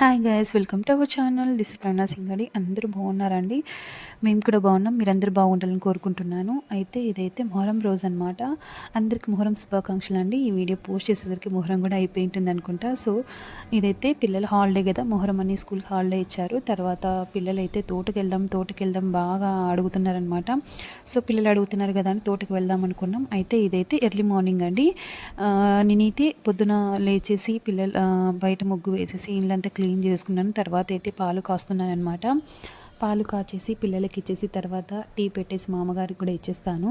Hi guys welcome to our channel this Praveena Singadi అందరూ బాగున్నారండి? మేము కూడా బాగున్నాం. మీరందరూ బాగుండాలని కోరుకుంటున్నాను. అయితే ఇదైతే మొహరం రోజు అనమాట అందరికి మొహరం శుభాకాంక్షలు అండి. ఈ వీడియో పోస్ట్ చేసేసరికి మొహరం కూడా అయిపోయి ఉంటుంది అనుకుంటా. సో ఇదైతే పిల్లల హాలిడే కదా. మొహరం అని స్కూల్ హాలిడే ఇచ్చారు. తర్వాత పిల్లలు అయితే తోటకి వెళ్దాం తోటకి వెళ్దాం బాగా అడుగుతున్నారనమాట సో పిల్లలు అడుగుతున్నారు కదా అని తోటకి వెళ్దాం అనుకున్నాం. అయితే ఇదైతే ఎర్లీ మార్నింగ్ అండి. నేనైతే పొద్దున లేచేసి పిల్లలు బయట ముగ్గు వేసేసి ఇళ్ళంతా క్లీన్ చేసుకున్నాను. తర్వాత అయితే పాలు కాస్తున్నాను అనమాట పాలు కాచేసి పిల్లలకి ఇచ్చేసి తర్వాత టీ పెట్టేసి మామగారికి కూడా ఇచ్చేస్తాను.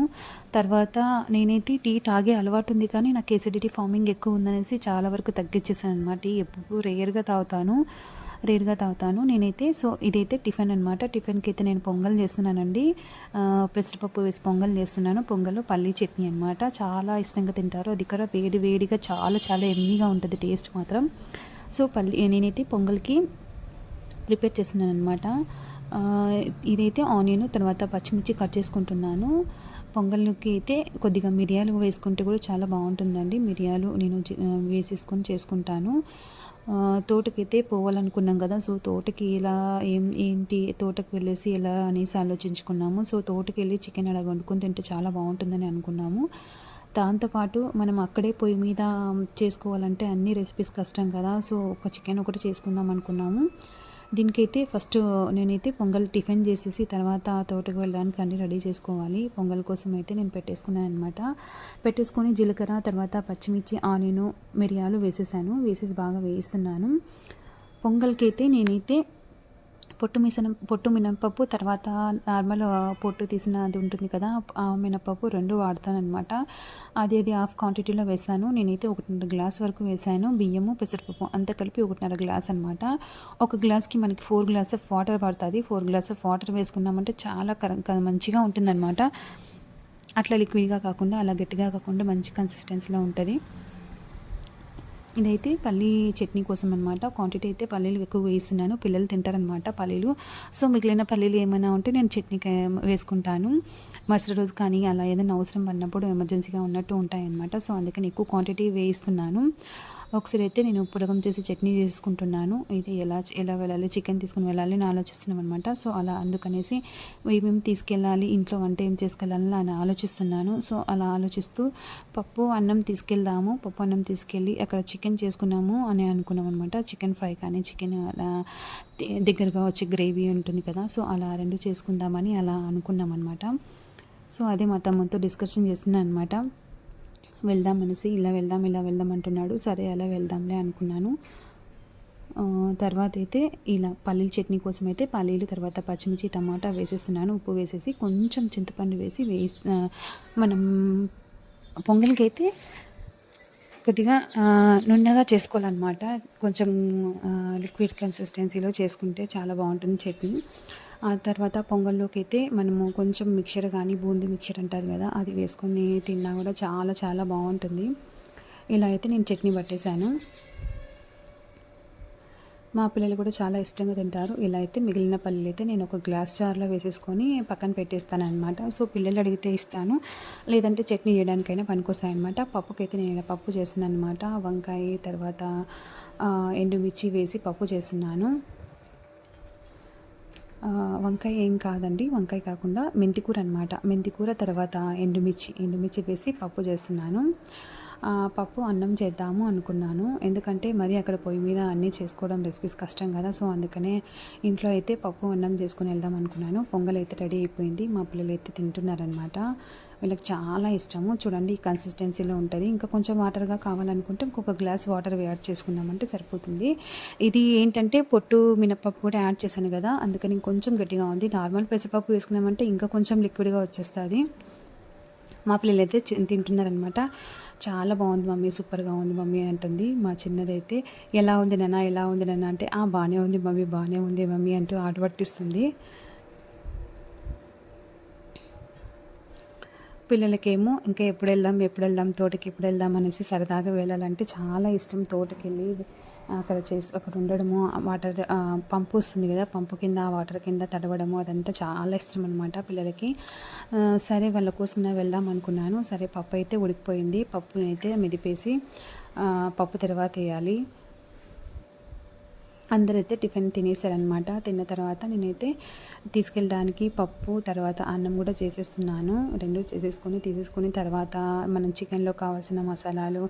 తర్వాత నేనైతే టీ తాగే అలవాటు ఉంది కానీ నాకు ఎసిడిటీ ఫార్మింగ్ ఎక్కువ ఉందనేసి చాలా వరకు తగ్గించేసాను అనమాట టీ ఎప్పుడు రేర్గా తాగుతాను రేట్గా తాగుతాను. నేనైతే సో ఇదైతే టిఫిన్ అనమాట టిఫిన్కి అయితే నేను పొంగల్ చేస్తున్నానండి. పెసరపప్పు వేసి పొంగల్ చేస్తున్నాను. పొంగల్ పల్లీ చట్నీ అనమాట చాలా ఇష్టంగా తింటారు. అది కూడా వేడి వేడిగా చాలా చాలా ఎమ్మీగా ఉంటుంది టేస్ట్ మాత్రం. సో పల్లి నేనైతే పొంగల్కి ప్రిపేర్ చేస్తున్నాను అనమాట ఇదైతే ఆనియన్ తర్వాత పచ్చిమిర్చి కట్ చేసుకుంటున్నాను. పొంగల్కి అయితే కొద్దిగా మిరియాలు వేసుకుంటే కూడా చాలా బాగుంటుందండి. మిరియాలు నేను వేసేసుకొని చేసుకుంటాను. తోటకైతే పోవాలనుకున్నాం కదా సో తోటకి ఇలా ఏం ఏంటి తోటకి వెళ్ళేసి ఎలా అనేసి ఆలోచించుకున్నాము. సో తోటకి వెళ్ళి చికెన్ అలా వండుకొని తింటే చాలా బాగుంటుందని అనుకున్నాము. దాంతోపాటు మనం అక్కడే పొయ్యి మీద చేసుకోవాలంటే అన్ని రెసిపీస్ కష్టం కదా. సో ఒక చికెన్ ఒకటి చేసుకుందాం అనుకున్నాము. దీనికైతే ఫస్ట్ నేనైతే పొంగల్ టిఫిన్ చేసేసి తర్వాత తోటకు వెళ్ళడానికి అన్ని రెడీ చేసుకోవాలి. పొంగల్ కోసం అయితే నేను పెట్టేసుకున్నాను అనమాట పెట్టేసుకొని జీలకర్ర తర్వాత పచ్చిమిర్చి ఆనియన్ మిరియాలు వేసేసాను. వేసేసి బాగా వేయిస్తున్నాను. పొంగల్కి అయితే నేనైతే పొట్టు మిసనం పొట్టు మినపప్పు తర్వాత నార్మల్ పొట్టు తీసిన అది ఉంటుంది కదా ఆ మినపప్పు రెండు వాడతానమాట అది అది హాఫ్ క్వాంటిటీలో వేసాను. నేనైతే ఒకటిన్నర గ్లాస్ వరకు వేసాను. బియ్యము పెసరపప్పు అంతా కలిపి ఒకటిన్నర గ్లాస్ అనమాట ఒక గ్లాస్కి మనకి ఫోర్ గ్లాస్ ఆఫ్ వాటర్ పడుతుంది. ఫోర్ గ్లాస్ ఆఫ్ వాటర్ వేసుకున్నామంటే చాలా కర- మంచిగా ఉంటుందన్నమాట. అట్లా లిక్విడ్గా కాకుండా అలా గట్టిగా కాకుండా మంచి కన్సిస్టెన్సీలో ఉంటుంది. ఇదైతే పల్లీ చట్నీ కోసం అనమాట క్వాంటిటీ అయితే పల్లీలు ఎక్కువ వేస్తున్నాను. పిల్లలు తింటారనమాట పల్లీలు. సో మిగిలిన పల్లీలు ఏమైనా ఉంటే నేను చట్నీకి వేసుకుంటాను. మరుసటి రోజు కానీ అలా ఏదైనా అవసరం పడినప్పుడు ఎమర్జెన్సీగా ఉన్నట్టు ఉంటాయన్నమాట. సో అందుకని ఎక్కువ క్వాంటిటీ వేయిస్తున్నాను. ఒకసారి అయితే నేను పుడకం చేసి చట్నీ చేసుకుంటున్నాను. ఇది ఎలా ఎలా వెళ్ళాలి చికెన్ తీసుకుని వెళ్ళాలి అని ఆలోచిస్తున్నాం అనమాట సో అలా అందుకనేసి ఏమేమి తీసుకెళ్ళాలి ఇంట్లో వంట ఏం చేసుకెళ్ళాలని అని ఆలోచిస్తున్నాను. సో అలా ఆలోచిస్తూ పప్పు అన్నం తీసుకెళ్దాము పప్పు అన్నం తీసుకెళ్ళి అక్కడ చికెన్ చేసుకున్నాము అని అనుకున్నాం అనమాట చికెన్ ఫ్రై కానీ చికెన్ అలా దగ్గరగా వచ్చే గ్రేవీ ఉంటుంది కదా సో అలా రెండు చేసుకుందామని అలా అనుకున్నాం అనమాట సో అదే మా తమ్ముతో డిస్కషన్ చేస్తున్నాను అనమాట వెళ్దాం అనేసి ఇలా వెళ్దాం ఇలా వెళ్దాం అంటున్నాడు. సరే అలా వెళ్దాంలే అనుకున్నాను. తర్వాత అయితే ఇలా పల్లీల చట్నీ కోసం అయితే పల్లీలు తర్వాత పచ్చిమిర్చి టమాటా వేసేస్తున్నాను ఉప్పు వేసేసి కొంచెం చింతపండు వేసి వేసి మనం పొంగల్కి అయితే కొద్దిగా నున్నగా చేసుకోవాలన్నమాట. కొంచెం లిక్విడ్ కన్సిస్టెన్సీలో చేసుకుంటే చాలా బాగుంటుంది చట్నీ. ఆ తర్వాత పొంగల్లోకి అయితే మనము కొంచెం మిక్చర్ కానీ బూందీ మిక్చర్ అంటారు కదా అది వేసుకొని తిన్నా కూడా చాలా చాలా బాగుంటుంది. ఇలా అయితే నేను చట్నీ పట్టేశాను. మా పిల్లలు కూడా చాలా ఇష్టంగా తింటారు. ఇలా అయితే మిగిలిన పల్లీలు అయితే నేను ఒక గ్లాస్ జార్లో వేసేసుకొని పక్కన పెట్టేస్తాను అనమాట సో పిల్లలు అడిగితే ఇస్తాను. లేదంటే చట్నీ చేయడానికైనా పనికొస్తాయి అనమాట పప్పుకైతే నేను పప్పు చేస్తున్నాను అనమాట వంకాయ తర్వాత ఎండుమిర్చి వేసి పప్పు చేస్తున్నాను. వంకాయ ఏం కాదండి. వంకాయ కాకుండా మెంతికూర అనమాట మెంతికూర తర్వాత ఎండుమిర్చి. ఎండుమిర్చి వేసి పప్పు చేస్తున్నాను. పప్పు అన్నం చేద్దాము అనుకున్నాను. ఎందుకంటే మరి అక్కడ పొయ్యి మీద అన్నీ చేసుకోవడం రెసిపీస్ కష్టం కదా. సో అందుకనే ఇంట్లో అయితే పప్పు అన్నం చేసుకుని వెళ్దాం అనుకున్నాను. పొంగల్ అయితే రెడీ అయిపోయింది. మా పిల్లలు అయితే తింటున్నారనమాట వీళ్ళకి చాలా ఇష్టము. చూడండి ఈ కన్సిస్టెన్సీలో ఉంటుంది. ఇంకా కొంచెం వాటర్గా కావాలనుకుంటే ఇంకొక గ్లాస్ వాటర్ యాడ్ చేసుకున్నామంటే సరిపోతుంది. ఇది ఏంటంటే పొట్టు మినపప్పు కూడా యాడ్ చేశాను కదా అందుకని కొంచెం గట్టిగా ఉంది. నార్మల్ పెసరపప్పు వేసుకున్నామంటే ఇంకా కొంచెం లిక్విడ్గా వచ్చేస్తుంది. మా పిల్లలు అయితే తింటున్నారనమాట చాలా బాగుంది మమ్మీ సూపర్గా ఉంది మమ్మీ అంటుంది. మా చిన్నదైతే ఎలా ఉంది నాన్న? ఎలా ఉంది నాన్న? అంటే బాగానే ఉంది మమ్మీ బాగానే ఉంది మమ్మీ అంటూ ఆట పిల్లలకేమో ఇంకా ఎప్పుడు వెళ్దాం ఎప్పుడు వెళ్దాం తోటకి ఎప్పుడు వెళ్దాం అనేసి సరదాగా వెళ్ళాలంటే చాలా ఇష్టం తోటకి వెళ్ళి అక్కడ చేసి అక్కడ ఉండడము ఆ వాటర్ పంపు వస్తుంది కదా పంపు కింద వాటర్ కింద తడవడము అదంతా చాలా ఇష్టం అనమాట పిల్లలకి. సరే వాళ్ళ కోసం వెళ్దాం అనుకున్నాను. సరే పప్పు అయితే ఉడికిపోయింది. పప్పునైతే మెదిపేసి పప్పు తర్వాత వేయాలి. అందరైతే టిఫిన్ తినేసారనమాట తిన్న తర్వాత నేనైతే తీసుకెళ్ళడానికి పప్పు తర్వాత అన్నం కూడా చేసేస్తున్నాను. రెండు చేసేసుకొని తీసేసుకొని తర్వాత మనం చికెన్లో కావాల్సిన మసాలాలు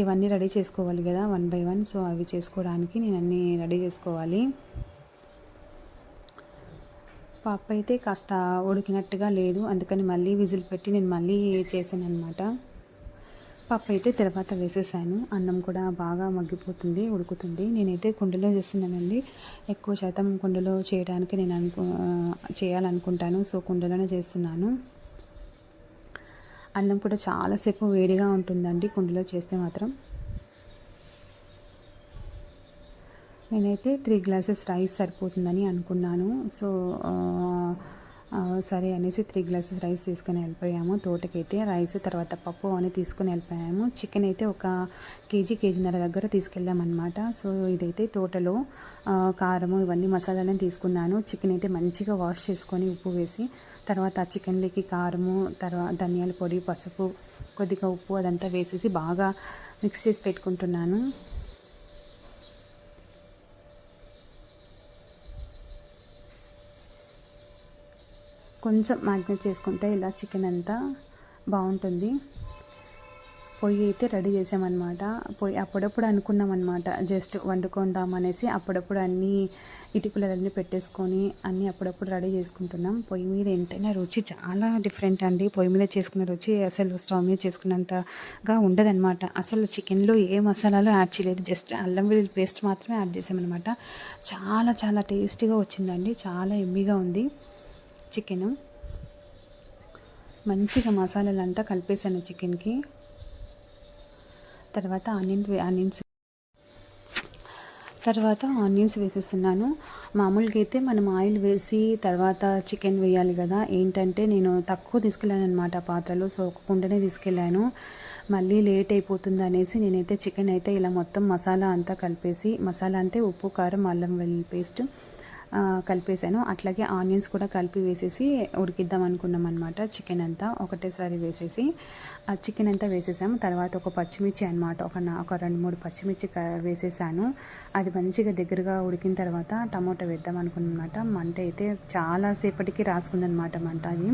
ఇవన్నీ రెడీ చేసుకోవాలి కదా వన్ బై వన్. సో అవి చేసుకోవడానికి నేను అన్నీ రెడీ చేసుకోవాలి. పప్పు అయితే కాస్త ఉడికినట్టుగా లేదు. అందుకని మళ్ళీ విజిల్ పెట్టి నేను మళ్ళీ చేశాను అనమాట పప్పు అయితే తర్వాత వేసేసాను. అన్నం కూడా బాగా మగ్గిపోతుంది ఉడుకుతుంది. నేనైతే కుండలో చేస్తున్నానండి. ఎక్కువ శాతం కుండలో చేయడానికి నేను అనుకు చేయాలనుకుంటాను. సో కుండలోనే చేస్తున్నాను. అన్నం కూడా చాలాసేపు వేడిగా ఉంటుందండి. కుండలో చేస్తే మాత్రం. నేనైతే త్రీ గ్లాసెస్ రైస్ సరిపోతుందని అనుకున్నాను. సో సరే అనేసి త్రీ గ్లాసెస్ రైస్ తీసుకొని వెళ్ళిపోయాము. తోటకైతే రైస్ తర్వాత పప్పు అని తీసుకొని వెళ్ళిపోయాము. చికెన్ అయితే ఒక కేజీ కేజీన్నర దగ్గర తీసుకెళ్ళామన్నమాట. సో ఇదైతే తోటలో కారము ఇవన్నీ మసాలాలను తీసుకున్నాను. చికెన్ అయితే మంచిగా వాష్ చేసుకొని ఉప్పు వేసి తర్వాత ఆ చికెన్లోకి కారము తర్వాత ధనియాల పొడి పసుపు కొద్దిగా ఉప్పు అదంతా వేసేసి బాగా మిక్స్ చేసి పెట్టుకుంటున్నాను. కొంచెం మ్యాగ్నేట్ చేసుకుంటే ఇలా చికెన్ అంతా బాగుంటుంది. పొయ్యి అయితే రెడీ చేసామన్నమాట. పొయ్యి అప్పుడప్పుడు అనుకున్నాం అనమాట జస్ట్ వండుకుందాం అనేసి అప్పుడప్పుడు అన్నీ ఇటుకులన్నీ పెట్టేసుకొని అన్నీ అప్పుడప్పుడు రెడీ చేసుకుంటున్నాం. పొయ్యి మీద ఎంతైనా రుచి చాలా డిఫరెంట్ అండి. పొయ్యి మీద చేసుకున్న రుచి అసలు స్టవ్ మీద చేసుకున్నంతగా ఉండదన్నమాట. అసలు చికెన్లో ఏ మసాలాలు యాడ్ చేయలేదు. జస్ట్ అల్లం వెల్లుల్లి పేస్ట్ మాత్రమే యాడ్ చేసామన్నమాట. చాలా చాలా టేస్టీగా వచ్చిందండి. చాలా ఎమ్మిగా ఉంది. చికెను. మంచిగా మసాలాలు అంతా కలిపేసాను చికెన్కి. తర్వాత ఆనియన్ ఆనియన్స్. తర్వాత ఆనియన్స్ వేసేస్తున్నాను. మామూలుగా అయితే మనం ఆయిల్ వేసి తర్వాత చికెన్ వేయాలి కదా. ఏంటంటే నేను తక్కువ తీసుకెళ్ళాను అనమాట పాత్రలో సోకకుండానే కుండనే తీసుకెళ్ళాను. మళ్ళీ లేట్ అయిపోతుంది అనేసి నేనైతే చికెన్ అయితే ఇలా మొత్తం మసాలా అంతా కలిపేసి మసాలా అంతే ఉప్పు కారం అల్లం వెల్లుల్లి పేస్ట్ కలిపేసాను అట్లాగే ఆనియన్స్ కూడా కలిపి వేసేసి ఉడికిద్దాం అనుకున్నాం అనమాట చికెన్ అంతా ఒకటేసారి వేసేసి ఆ చికెన్ అంతా వేసేసాము. తర్వాత ఒక పచ్చిమిర్చి అనమాట ఒక ఒక రెండు మూడు పచ్చిమిర్చి వేసేసాను. అది మంచిగా దగ్గరగా ఉడికిన తర్వాత టమాటో వేద్దాం అనుకున్నమాట మంట అయితే చాలాసేపటికి రాసుకుందనమాట మంట అది.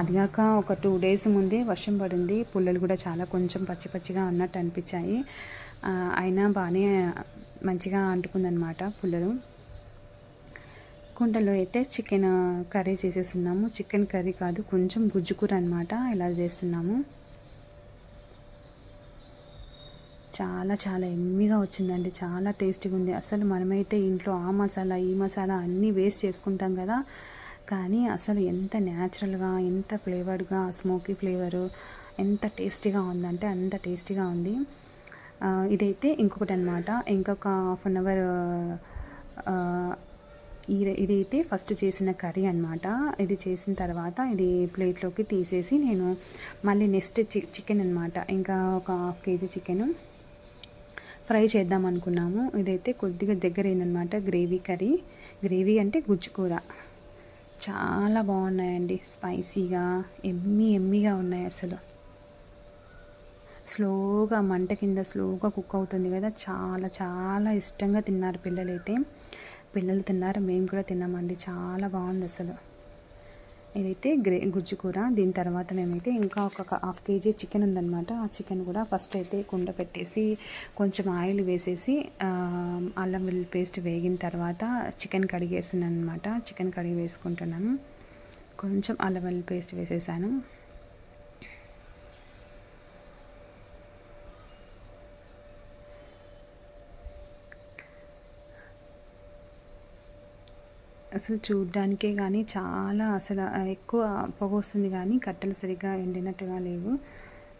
అదిగాక ఒక టూ డేస్ ముందే వర్షం పడింది. పుల్లలు కూడా చాలా కొంచెం పచ్చి పచ్చిగా ఉన్నట్టు అనిపించాయి. అయినా బాగానే మంచిగా అంటుకుందనమాట పుల్లలు. కుండలో అయితే చికెన్ కర్రీ చేసేస్తున్నాము. చికెన్ కర్రీ కాదు కొంచెం గుజ్జుకూర అనమాట ఇలా చేస్తున్నాము. చాలా చాలా ఎమ్మిగా వచ్చిందండి. చాలా టేస్టీగా ఉంది. అసలు మనమైతే ఇంట్లో ఆ మసాలా ఈ మసాలా అన్నీ వేస్ట్ చేసుకుంటాం కదా. కానీ అసలు ఎంత న్యాచురల్గా ఎంత ఫ్లేవర్డ్గా స్మోకీ ఫ్లేవరు ఎంత టేస్టీగా ఉందంటే అంత టేస్టీగా ఉంది. ఇదైతే ఇంకొకటి అనమాట ఇంకొక హాఫ్ అన్ అవర్ ఈ ఇదైతే ఫస్ట్ చేసిన కర్రీ అనమాట ఇది చేసిన తర్వాత ఇది ప్లేట్లోకి తీసేసి నేను మళ్ళీ నెక్స్ట్ చికెన్ అనమాట ఇంకా ఒక హాఫ్ కేజీ చికెన్ ఫ్రై చేద్దాం అనుకున్నాము. ఇదైతే కొద్దిగా దగ్గర అయిందనమాట గ్రేవీ కర్రీ. గ్రేవీ అంటే గుజ్జుకూర. చాలా బాగున్నాయండి. స్పైసీగా ఎమ్మి ఎమ్మిగా ఉన్నాయి అసలు. స్లోగా మంట కింద స్లోగా కుక్ అవుతుంది కదా. చాలా చాలా ఇష్టంగా తిన్నారు పిల్లలైతే. పిల్లలు తిన్నారు మేము కూడా తిన్నామండి. చాలా బాగుంది అసలు. ఇదైతే గ్రే గుజ్జు కూర. దీని తర్వాత మేమైతే ఇంకా ఒక హాఫ్ కేజీ చికెన్ ఉందనమాట ఆ చికెన్ కూడా ఫస్ట్ అయితే కుండ పెట్టేసి కొంచెం ఆయిల్ వేసేసి అల్లం వెల్లుల్లి పేస్ట్ వేగిన తర్వాత చికెన్ కడిగేసాను అనమాట చికెన్ కడిగి వేసుకుంటున్నాను. కొంచెం అల్లం వెల్లుల్లి పేస్ట్ వేసేసాను. అసలు చూడ్డానికే కానీ చాలా అసలు ఎక్కువ పొగ వస్తుంది కానీ కట్టెలు సరిగ్గా ఎండినట్టుగా లేవు.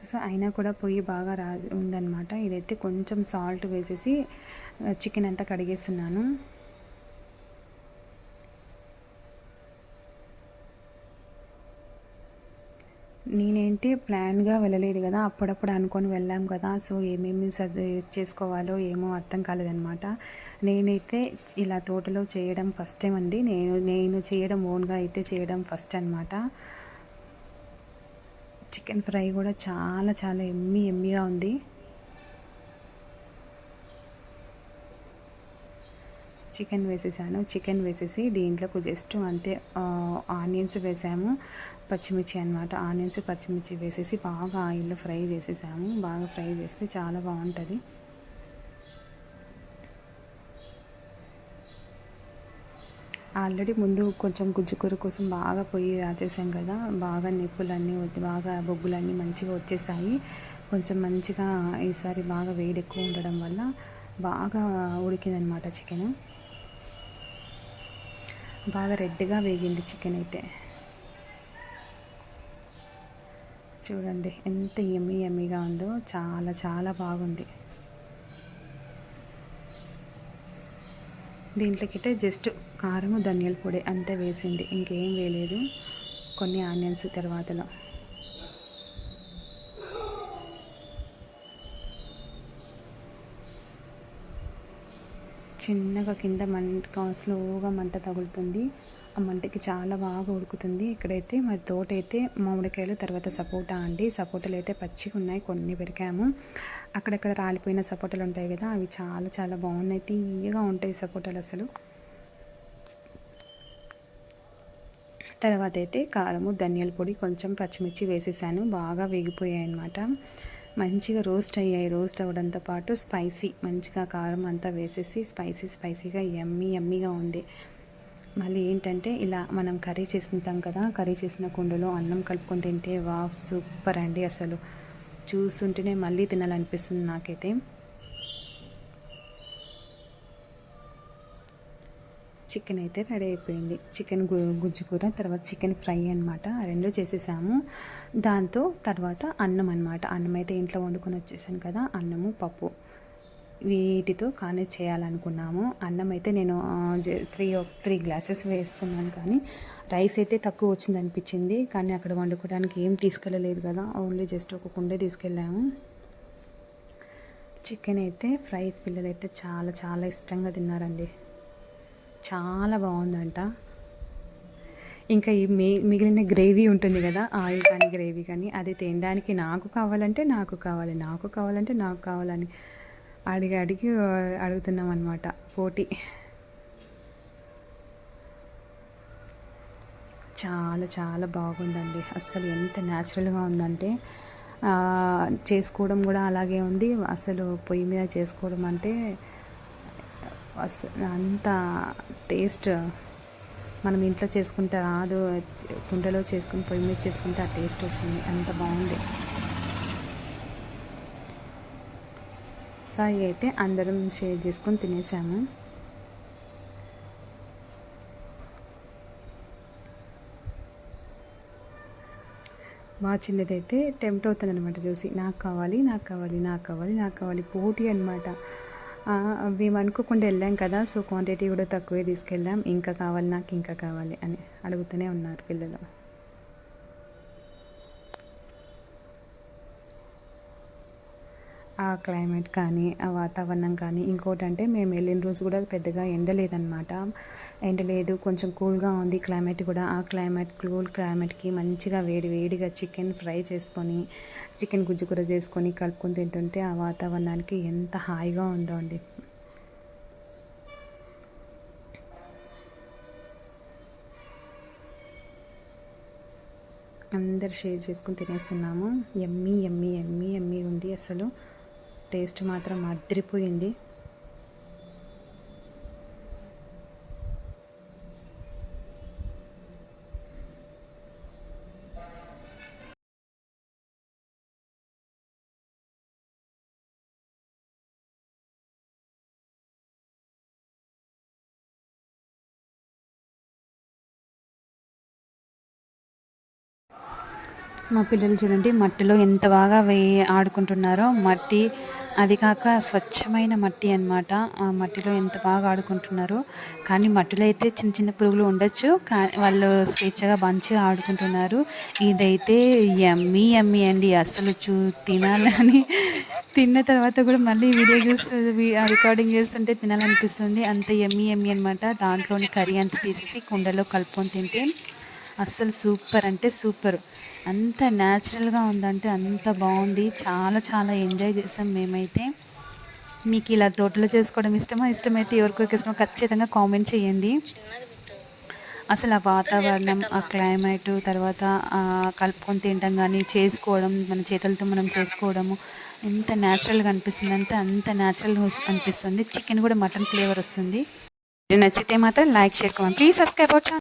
సో అయినా కూడా పొయ్యి బాగా రా ఉందన్నమాట. ఇదైతే కొంచెం సాల్ట్ వేసేసి చికెన్ అంతా కడిగేస్తున్నాను. నేనేంటి ప్లాన్గా వెళ్ళలేదు కదా అప్పుడప్పుడు అనుకొని వెళ్ళాం కదా సో ఏమేమి సర్ చేసుకోవాలో ఏమో అర్థం కాలేదనమాట నేనైతే ఇలా తోటలో చేయడం ఫస్ట్ టైం అండి. నేను నేను చేయడం ఓన్గా అయితే చేయడం ఫస్ట్ అనమాట చికెన్ ఫ్రై కూడా చాలా చాలా ఎమ్మి ఎమ్మిగా ఉంది. చికెన్ వేసేసాను. చికెన్ వేసేసి దీంట్లోకి జస్ట్ అంతే ఆనియన్స్ వేసాము. పచ్చిమిర్చి అనమాట ఆనియన్స్ పచ్చిమిర్చి వేసేసి బాగా ఆయిల్లో ఫ్రై చేసేసాము. బాగా ఫ్రై చేస్తే చాలా బాగుంటుంది. ఆల్రెడీ ముందు కొంచెం గుజ్జుకూర కోసం బాగా పొయ్యి రాచేసాం కదా. బాగా నిప్పులన్నీ వచ్చి బాగా బొగ్గులన్నీ మంచిగా వచ్చేసాయి. కొంచెం మంచిగా ఈసారి బాగా వేడి ఎక్కువ ఉండడం వల్ల బాగా ఉడికిందనమాట చికెన్. బాగా రెడ్గా వేగింది చికెన్ అయితే. చూడండి ఎంత ఎమ్మి ఎమ్మిగా ఉందో చాలా చాలా బాగుంది. దీంట్లోకైతే జస్ట్ కారము ధనియాల పొడి అంతే వేసింది. ఇంకేం వేయలేదు. కొన్ని ఆనియన్స్ తర్వాతలో. చిన్నగా కింద మంట స్లోగా మంట తగులుతుంది. ఆ మంటకి చాలా బాగా ఉడుకుతుంది. ఇక్కడైతే మరి తోట అయితే మామిడికాయలు తర్వాత సపోటా అండి. సపోటాలు అయితే పచ్చిగా ఉన్నాయి కొన్ని పెరికాము అక్కడక్కడ రాలిపోయిన సపోటాలు ఉంటాయి కదా అవి చాలా చాలా బాగున్నాయి. తీయగా ఉంటాయి సపోటాలు అసలు. తర్వాత అయితే కారము ధనియాల పొడి కొంచెం పచ్చిమిర్చి వేసేసాను. బాగా వేగిపోయాయి అనమాట మంచిగా రోస్ట్ అయ్యాయి. రోస్ట్ అవ్వడంతో పాటు స్పైసీ మంచిగా కారం అంతా వేసేసి స్పైసీ స్పైసీగా ఎమ్మీ ఎమ్మీగా ఉంది. మళ్ళీ ఏంటంటే ఇలా మనం కర్రీ చేసుకుంటాం కదా కర్రీ చేసిన కుండలో అన్నం కలుపుకొని తింటే వా సూపర్ అండి అసలు. చూస్తుంటేనే మళ్ళీ తినాలనిపిస్తుంది నాకైతే. చికెన్ అయితే రెడీ అయిపోయింది. చికెన్ గు గుజ్జు కూర తర్వాత చికెన్ ఫ్రై అనమాట రెండు చేసేసాము. దాంతో తర్వాత అన్నం అనమాట అన్నం అయితే ఇంట్లో వండుకొని వచ్చేసాను కదా అన్నము పప్పు వీటితో కానీ చేయాలనుకున్నాము. అన్నం అయితే నేను త్రీ త్రీ గ్లాసెస్ వేసుకున్నాను కానీ రైస్ అయితే తక్కువ వచ్చింది అనిపించింది. కానీ అక్కడ వండుకోవడానికి ఏం తీసుకెళ్ళలేదు కదా ఓన్లీ జస్ట్ ఒక కుండే తీసుకెళ్ళాము. చికెన్ అయితే ఫ్రై పిల్లలు అయితే చాలా చాలా ఇష్టంగా తిన్నారండి. చాలా బాగుందంట. ఇంకా ఈ మిగిలిన గ్రేవీ ఉంటుంది కదా ఆయిల్ కానీ గ్రేవీ కానీ అది తినడానికి నాకు కావాలంటే నాకు కావాలి నాకు కావాలంటే నాకు కావాలని అడిగి అడిగి అడుగుతున్నాం అనమాట పోటీ. చాలా చాలా బాగుందండి. అస్సలు ఎంత న్యాచురల్గా ఉందంటే చేసుకోవడం కూడా అలాగే ఉంది. అసలు పొయ్యి మీద చేసుకోవడం అంటే అంత టేస్ట్ మనం ఇంట్లో చేసుకుంటే రాదు కుండలో చేసుకుని పొయ్యి మీద చేసుకుంటే ఆ టేస్ట్ వస్తుంది. అంత బాగుంది. ఫ్రై అయితే అందరం షేర్ చేసుకొని తినేసాము. మా చిన్నదైతే టెంప్ట్ అవుతుంది అనమాట చూసి నాకు కావాలి నాకు కావాలి నాకు కావాలి నాకు కావాలి పోటీ అనమాట మేము అనుకోకుండా వెళ్ళాం కదా సో క్వాంటిటీ కూడా తక్కువే తీసుకెళ్ళాం. ఇంకా కావాలి నాకు ఇంకా కావాలి అని అడుగుతూనే ఉన్నారు పిల్లలు. ఆ క్లైమేట్ కానీ ఆ వాతావరణం కానీ ఇంకోటి అంటే మేము వెళ్ళిన రోజు కూడా పెద్దగా ఎండ లేదనమాట ఎండ లేదు కొంచెం కూల్గా ఉంది క్లైమేట్ కూడా. ఆ క్లైమేట్ కూల్ క్లైమేట్కి మంచిగా వేడి వేడిగా చికెన్ ఫ్రై చేసుకొని చికెన్ గుజ్జు కూర చేసుకొని కలుపుకొని తింటుంటే ఆ వాతావరణానికి ఎంత హాయిగా ఉందో అండి. అందరు షేర్ చేసుకుని తినేస్తున్నాము. ఎమ్మీ ఎమ్మీ ఎమ్మీ ఎమ్మీ ఉంది అసలు. టేస్ట్ మాత్రం అదిరిపోయింది. మా పిల్లలు చూడండి మట్టిలో ఎంత బాగా వేయి ఆడుకుంటున్నారో. మట్టి అది కాక స్వచ్ఛమైన మట్టి అనమాట ఆ మట్టిలో ఎంత బాగా ఆడుకుంటున్నారో. కానీ మట్టిలో అయితే చిన్న చిన్న పురుగులు ఉండొచ్చు. కానీ వాళ్ళు స్వేచ్ఛగా మంచిగా ఆడుకుంటున్నారు. ఇదైతే ఎమ్మీ ఎమ్మీ అండి. అసలు చూ తినాలని తిన్న తర్వాత కూడా మళ్ళీ వీడియో చూస్తూ రికార్డింగ్ చేస్తుంటే తినాలనిపిస్తుంది. అంత ఎమ్మీ ఎమ్మీ అనమాట దాంట్లోని కర్రీ అంతా తీసేసి కుండలో కలుపుకొని తింటే అస్సలు సూపర్ అంటే సూపర్. అంత న్యాచురల్గా ఉందంటే అంత బాగుంది. చాలా చాలా ఎంజాయ్ చేసాం మేమైతే. మీకు ఇలా తోటలో చేసుకోవడం ఇష్టమా? ఇష్టమైతే ఎవరికొక ఇష్టమో? ఖచ్చితంగా కామెంట్ చేయండి. అసలు ఆ వాతావరణం ఆ క్లైమేట్ తర్వాత కలుపుకొని తినడం కానీ చేసుకోవడం మన చేతులతో మనం చేసుకోవడము ఎంత న్యాచురల్గా అనిపిస్తుంది. అంటే అంత న్యాచురల్ అనిపిస్తుంది. చికెన్ కూడా మటన్ ఫ్లేవర్ వస్తుంది. నచ్చితే మాత్రం like share please subscribe our